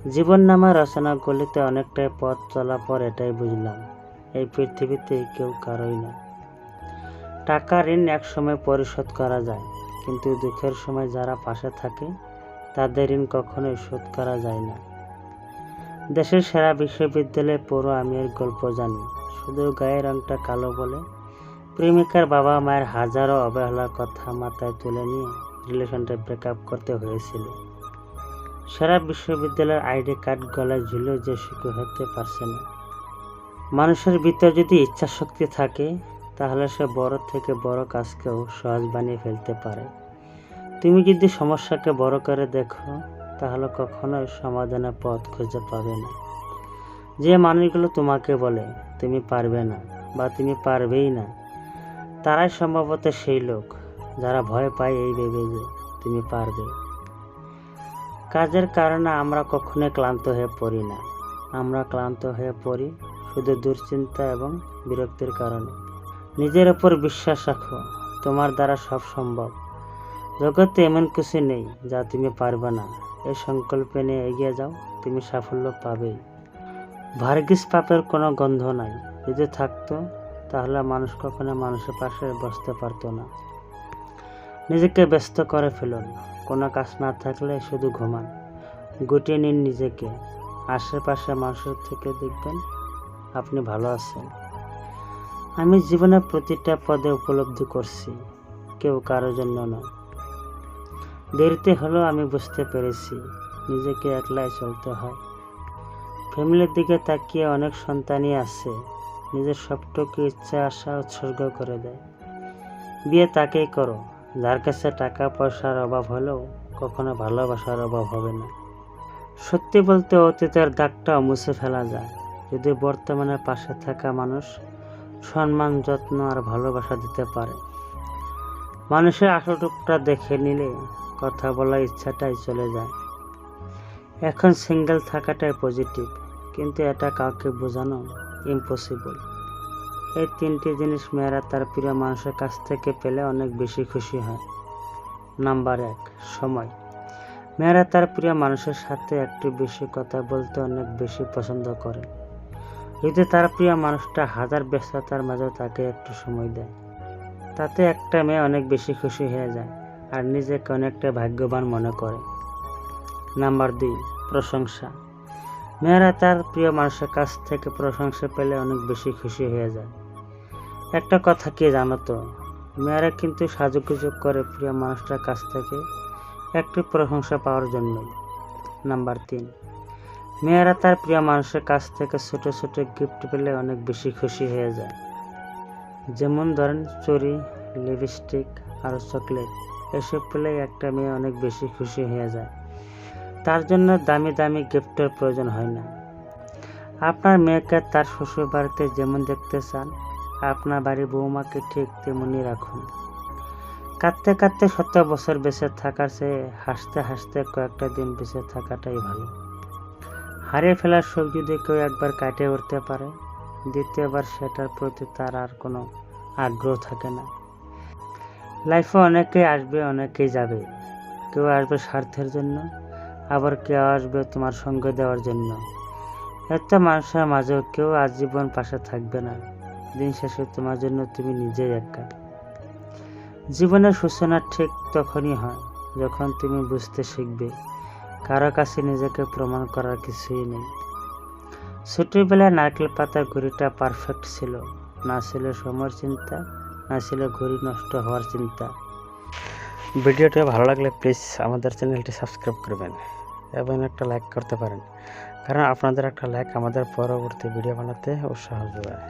জীবন নামা রচনাগুলিতে অনেকটাই পথ চলা পর এটাই বুঝলাম, এই পৃথিবীতে কেউ কারোই না। টাকা, ঋণ একসময় পরিশোধ করা যায়, কিন্তু দুঃখের সময় যারা পাশে থাকে, তাদের ঋণ কখনোই শোধ করা যায় না। দেশের সেরা বিশ্ববিদ্যালয়ে পড়ো, আমি এর গল্প জানি। শুধু গায়ের রংটা কালো বলে, প্রেমিকার বাবা মায়ের হাজারো অবহেলার কথা মাথায় তুলে নিয়ে রিলেশনটা ব্রেকআপ করতে হয়েছিল। সেরা বিশ্ববিদ্যালয়ের আইডি কার্ড গলায় ঝুলেও যে সুখী হতে পারছে না। মানুষের ভিতর যদি ইচ্ছা শক্তি থাকে, তাহলে সে বড় থেকে বড় কাজকেও সহজ বানিয়ে ফেলতে পারে। তুমি যদি সমস্যাকে বড় করে দেখো, তাহলে কখনোই সমাধানের পথ খুঁজে পাবে না। যে মানুষগুলো তোমাকে বলে, তুমি পারবে না বা তুমি পারবেই না তারাই সম্ভবত সেই লোক যারা ভয় পায় এই ভেবে যে তুমি পারবে। কাজের কারণে আমরা কখনোই ক্লান্ত হয়ে পড়ি না। আমরা ক্লান্ত হয়ে পড়ি শুধু দুশ্চিন্তা এবং বিরক্তির কারণে। নিজের ওপর বিশ্বাস রাখো, তোমার দ্বারা সব সম্ভব। জগতে এমন কিছু নেই যা তুমি পারবে না। এই সংকল্পে নিয়ে এগিয়ে যাও, তুমি সাফল্য পাবেই। ভার্গিস পাপের কোনো গন্ধ নাই। যদি থাকতো, তাহলে মানুষ কখনো মানুষের পাশে বসতে পারতো না। নিজেকে ব্যস্ত করে ফেলুন। কোনো কাজ না থাকলে শুধু ঘুমান। গুটিয়ে নিন নিজেকে। আশেপাশে মানুষের থেকে দেখবেন আপনি ভালো আছেন। আমি জীবনের প্রতিটা পদে উপলব্ধি করছি, কেউ কারোর জন্য নয় দেরিতে হলেও আমি বুঝতে পেরেছি, নিজেকে একলাই চলতে হয়। ফ্যামিলির দিকে তাকিয়ে অনেক সন্তানই আছে, নিজের সবটুকু ইচ্ছা আশা উৎসর্গ করে দেয়। বিয়ে তাকেই করো। যার কাছে টাকা পয়সার অভাব হলেও কখনো ভালোবাসার অভাব হবে না। সত্যি বলতে অতীতের দাগটাও মুছে ফেলা যায়। যদি বর্তমানে পাশে থাকা মানুষ সম্মান, যত্ন আর ভালোবাসা দিতে পারে। মানুষের আসল রূপটা দেখে নিলে কথা বলার ইচ্ছাটাই চলে যায়। এখন সিঙ্গেল থাকাটাই পজিটিভ কিন্তু এটা কাউকে বোঝানো ইম্পসিবল এই তিনটি জিনিস মেয়েরা তার প্রিয় মানুষের কাছ থেকে পেলে অনেক বেশি খুশি হয়। নাম্বার এক, সময়। মেয়েরা তার প্রিয় মানুষের সাথে একটু বেশি কথা বলতে অনেক বেশি পছন্দ করে। যদি তার প্রিয় মানুষটা হাজার ব্যস্ততার মাঝেও তাকে একটু সময় দেয়, তাতে একটা মেয়ে অনেক বেশি খুশি হয়ে যায় আর নিজেকে অনেকটা ভাগ্যবান মনে করে। নাম্বার দুই, প্রশংসা। মেয়েরা তার প্রিয় মানুষের কাছ থেকে প্রশংসা পেলে অনেক বেশি খুশি হয়ে যায়। একটা কথা কি জানো তো? মেয়েরা কিন্তু সাজুগুজু করে প্রিয় মানুষটার কাছ থেকে একটু প্রশংসা পাওয়ার জন্যই নাম্বার তিন, মেয়েরা তার প্রিয় মানুষের কাছ থেকে ছোট ছোট গিফট পেলে অনেক বেশি খুশি হয়ে যায়। যেমন ধরেন চুরি লিপস্টিক আর চকলেট এসব পেলে একটা মেয়ে অনেক বেশি খুশি হয়ে যায়। তার জন্য দামি দামি গিফটের প্রয়োজন হয় না। আপনার মেয়েকে তার শ্বশুর বাড়িতে যেমন দেখতে চান আপনার বাড়ির বৌমাকে ঠিক তেমনই রাখুন। কাঁদতে কাঁদতে শত বছর বেঁচে থাকার চেয়ে হাসতে হাসতে কয়েকটা দিন বেঁচে থাকাটাই ভালো। হারিয়ে ফেলার সুখ যদি কেউ একবার কাটিয়ে উঠতে পারে, দ্বিতীয়বার সেটার প্রতি তার আর কোনো আগ্রহ থাকে না। লাইফে অনেকেই আসবে, অনেকেই যাবে। কেউ আসবে স্বার্থের জন্য, আবার কেউ আসবে তোমার সঙ্গ দেওয়ার জন্য। এত মানুষের মাঝেও কেউ আজীবন পাশে থাকবে না। দিন শেষে তোমার জন্য তুমি নিজেই একা। জীবনের সূচনা ঠিক তখনই হয় যখন তুমি বুঝতে শিখবে, কারও কাছে নিজেকে প্রমাণ করার কিছুই নেই। ছোটবেলায় নারকেল পাতার ঘড়িটা পারফেক্ট ছিল, না ছিল সময়ের চিন্তা, না ছিল ঘড়ি নষ্ট হওয়ার চিন্তা। ভিডিওটা ভালো লাগলে প্লিজ আমাদের চ্যানেলটি সাবস্ক্রাইব করবেন এবং একটা লাইক করতে পারেন, কারণ আপনাদের একটা লাইক আমাদের পরবর্তী ভিডিও বানাতে উৎসাহ যোগায়।